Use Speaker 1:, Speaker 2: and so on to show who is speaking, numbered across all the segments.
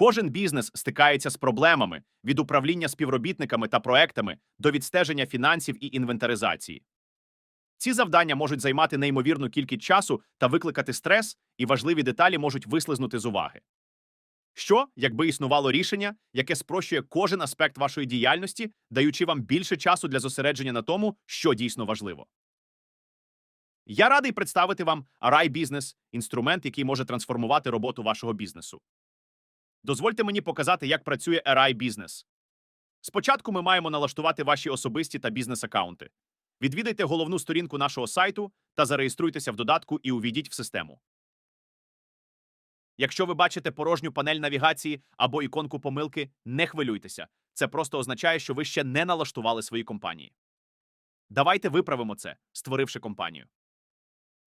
Speaker 1: Кожен бізнес стикається з проблемами від управління співробітниками та проектами до відстеження фінансів і інвентаризації. Ці завдання можуть займати неймовірну кількість часу та викликати стрес, і важливі деталі можуть вислизнути з уваги. Що, якби існувало рішення, яке спрощує кожен аспект вашої діяльності, даючи вам більше часу для зосередження на тому, що дійсно важливо? Я радий представити вам Arai Business – інструмент, який може трансформувати роботу вашого бізнесу. Дозвольте мені показати, як працює Arai Business. Спочатку ми маємо налаштувати ваші особисті та бізнес-аккаунти. Відвідайте головну сторінку нашого сайту та зареєструйтеся в додатку і увійдіть в систему. Якщо ви бачите порожню панель навігації або іконку помилки, не хвилюйтеся. Це просто означає, що ви ще не налаштували свої компанії. Давайте виправимо це, створивши компанію.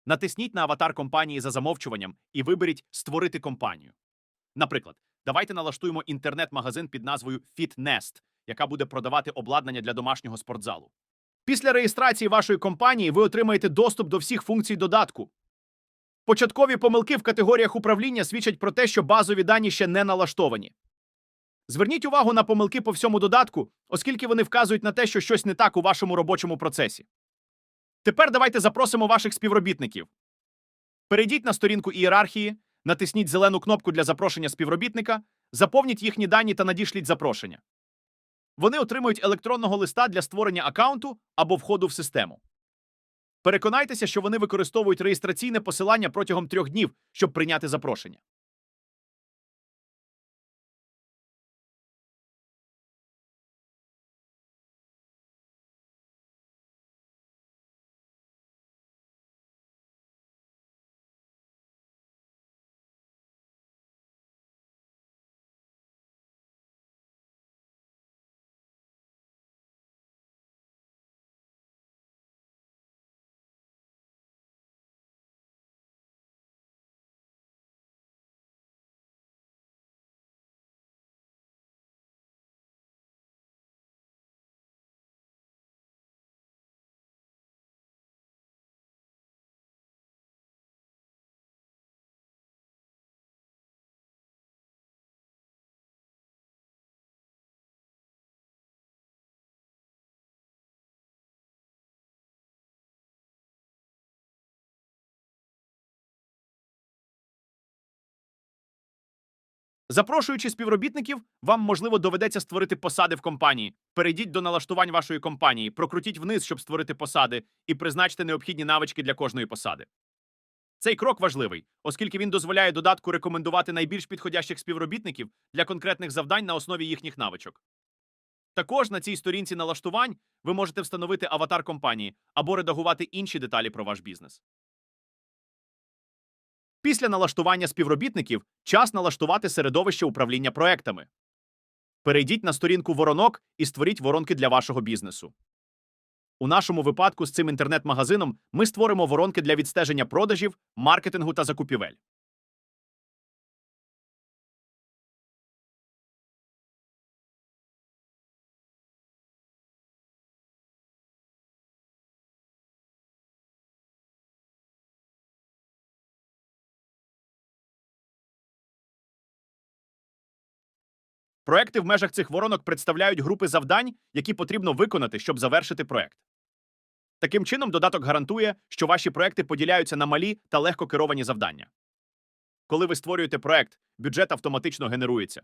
Speaker 1: Натисніть на аватар компанії за замовчуванням і виберіть Створити компанію. Наприклад, давайте налаштуємо інтернет-магазин під назвою FitNest, яка буде продавати обладнання для домашнього спортзалу. Після реєстрації вашої компанії ви отримаєте доступ до всіх функцій додатку. Початкові помилки в категоріях управління свідчать про те, що базові дані ще не налаштовані. Зверніть увагу на помилки по всьому додатку, оскільки вони вказують на те, що щось не так у вашому робочому процесі. Тепер давайте запросимо ваших співробітників. Перейдіть на сторінку ієрархії, натисніть зелену кнопку для запрошення співробітника, заповніть їхні дані та надішліть запрошення. Вони отримують електронного листа для створення аккаунту або входу в систему. Переконайтеся, що вони використовують реєстраційне посилання протягом трьох днів, щоб прийняти запрошення. Запрошуючи співробітників, вам можливо доведеться створити посади в компанії. Перейдіть до налаштувань вашої компанії, прокрутіть вниз, щоб створити посади, і призначте необхідні навички для кожної посади. Цей крок важливий, оскільки він дозволяє додатку рекомендувати найбільш підходящих співробітників для конкретних завдань на основі їхніх навичок. Також на цій сторінці налаштувань ви можете встановити аватар компанії або редагувати інші деталі про ваш бізнес. Після налаштування співробітників час налаштувати середовище управління проектами. Перейдіть на сторінку воронок і створіть воронки для вашого бізнесу. У нашому випадку з цим інтернет-магазином ми створимо воронки для відстеження продажів, маркетингу та закупівель. Проекти в межах цих воронок представляють групи завдань, які потрібно виконати, щоб завершити проект. Таким чином, додаток гарантує, що ваші проекти поділяються на малі та легко керовані завдання. Коли ви створюєте проект, бюджет автоматично генерується.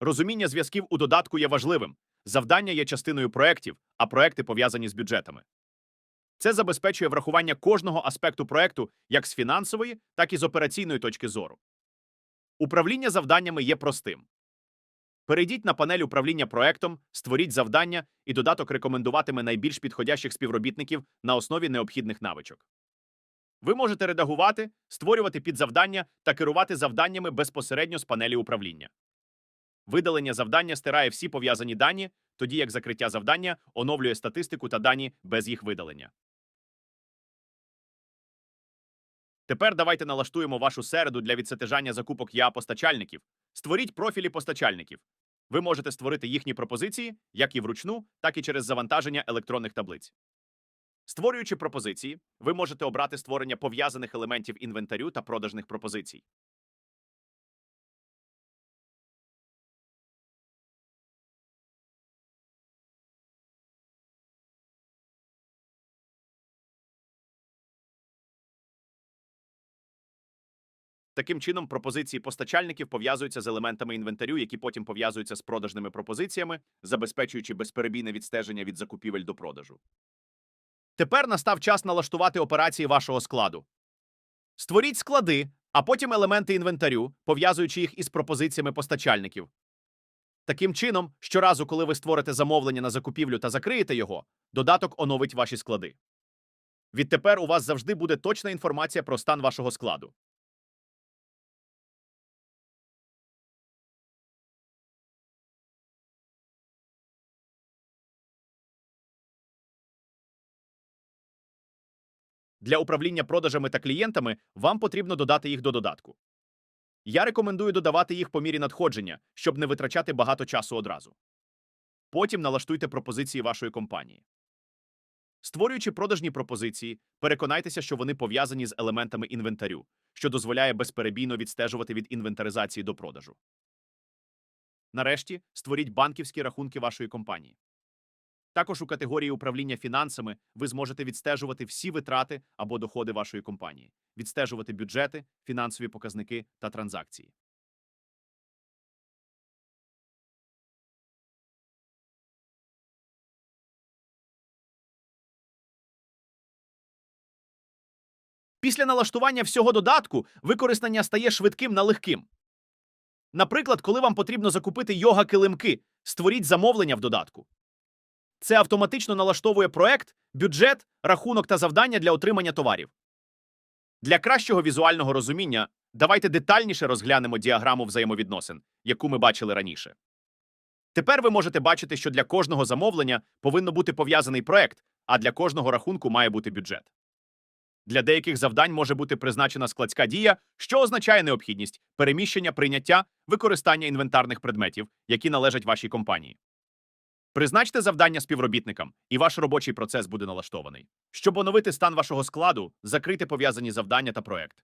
Speaker 1: Розуміння зв'язків у додатку є важливим. Завдання є частиною проєктів, а проекти пов'язані з бюджетами. Це забезпечує врахування кожного аспекту проекту як з фінансової, так і з операційної точки зору. Управління завданнями є простим. Перейдіть на панель управління проектом, створіть завдання, і додаток рекомендуватиме найбільш підходящих співробітників на основі необхідних навичок. Ви можете редагувати, створювати підзавдання та керувати завданнями безпосередньо з панелі управління. Видалення завдання стирає всі пов'язані дані, тоді як закриття завдання оновлює статистику та дані без їх видалення. Тепер давайте налаштуємо вашу середу для відсетежання закупок я постачальників. Створіть профілі постачальників. Ви можете створити їхні пропозиції як і вручну, так і через завантаження електронних таблиць. Створюючи пропозиції, ви можете обрати створення пов'язаних елементів інвентарю та продажних пропозицій. Таким чином, пропозиції постачальників пов'язуються з елементами інвентарю, які потім пов'язуються з продажними пропозиціями, забезпечуючи безперебійне відстеження від закупівель до продажу. Тепер настав час налаштувати операції вашого складу. Створіть склади, а потім елементи інвентарю, пов'язуючи їх із пропозиціями постачальників. Таким чином, щоразу, коли ви створите замовлення на закупівлю та закриєте його, додаток оновить ваші склади. Відтепер у вас завжди буде точна інформація про стан вашого складу. Для управління продажами та клієнтами вам потрібно додати їх до додатку. Я рекомендую додавати їх по мірі надходження, щоб не витрачати багато часу одразу. Потім налаштуйте пропозиції вашої компанії. Створюючи продажні пропозиції, переконайтеся, що вони пов'язані з елементами інвентарю, що дозволяє безперебійно відстежувати від інвентаризації до продажу. Нарешті створіть банківські рахунки вашої компанії. Також у категорії управління фінансами ви зможете відстежувати всі витрати або доходи вашої компанії, відстежувати бюджети, фінансові показники та транзакції. Після налаштування всього додатку використання стає швидким на легким. Наприклад, коли вам потрібно закупити йога килимки, створіть замовлення в додатку. Це автоматично налаштовує проект, бюджет, рахунок та завдання для отримання товарів. Для кращого візуального розуміння давайте детальніше розглянемо діаграму взаємовідносин, яку ми бачили раніше. Тепер ви можете бачити, що для кожного замовлення повинно бути пов'язаний проект, а для кожного рахунку має бути бюджет. Для деяких завдань може бути призначена складська дія, що означає необхідність переміщення, прийняття, використання інвентарних предметів, які належать вашій компанії. Призначте завдання співробітникам, і ваш робочий процес буде налаштований. Щоб оновити стан вашого складу, закрийте пов'язані завдання та проект.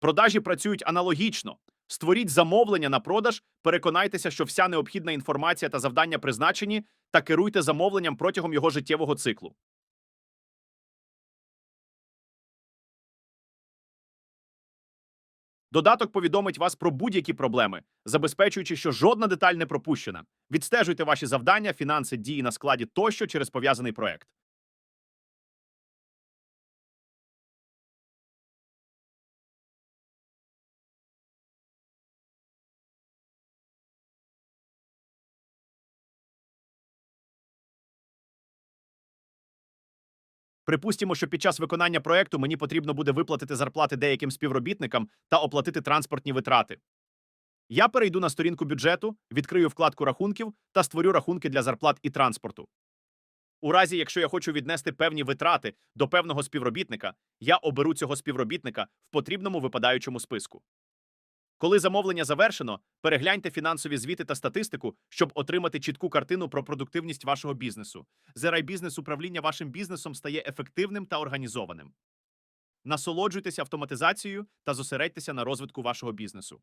Speaker 1: Продажі працюють аналогічно. Створіть замовлення на продаж, переконайтеся, що вся необхідна інформація та завдання призначені, та керуйте замовленням протягом його життєвого циклу. Додаток повідомить вас про будь-які проблеми, забезпечуючи, що жодна деталь не пропущена. Відстежуйте ваші завдання, фінанси, дії на складі тощо через пов'язаний проект. Припустімо, що під час виконання проекту мені потрібно буде виплатити зарплати деяким співробітникам та оплатити транспортні витрати. Я перейду на сторінку бюджету, відкрию вкладку рахунків та створю рахунки для зарплат і транспорту. У разі, якщо я хочу віднести певні витрати до певного співробітника, я оберу цього співробітника в потрібному випадаючому списку. Коли замовлення завершено, перегляньте фінансові звіти та статистику, щоб отримати чітку картину про продуктивність вашого бізнесу. Зерай бізнес управління вашим бізнесом стає ефективним та організованим. Насолоджуйтеся автоматизацією та зосередьтеся на розвитку вашого бізнесу.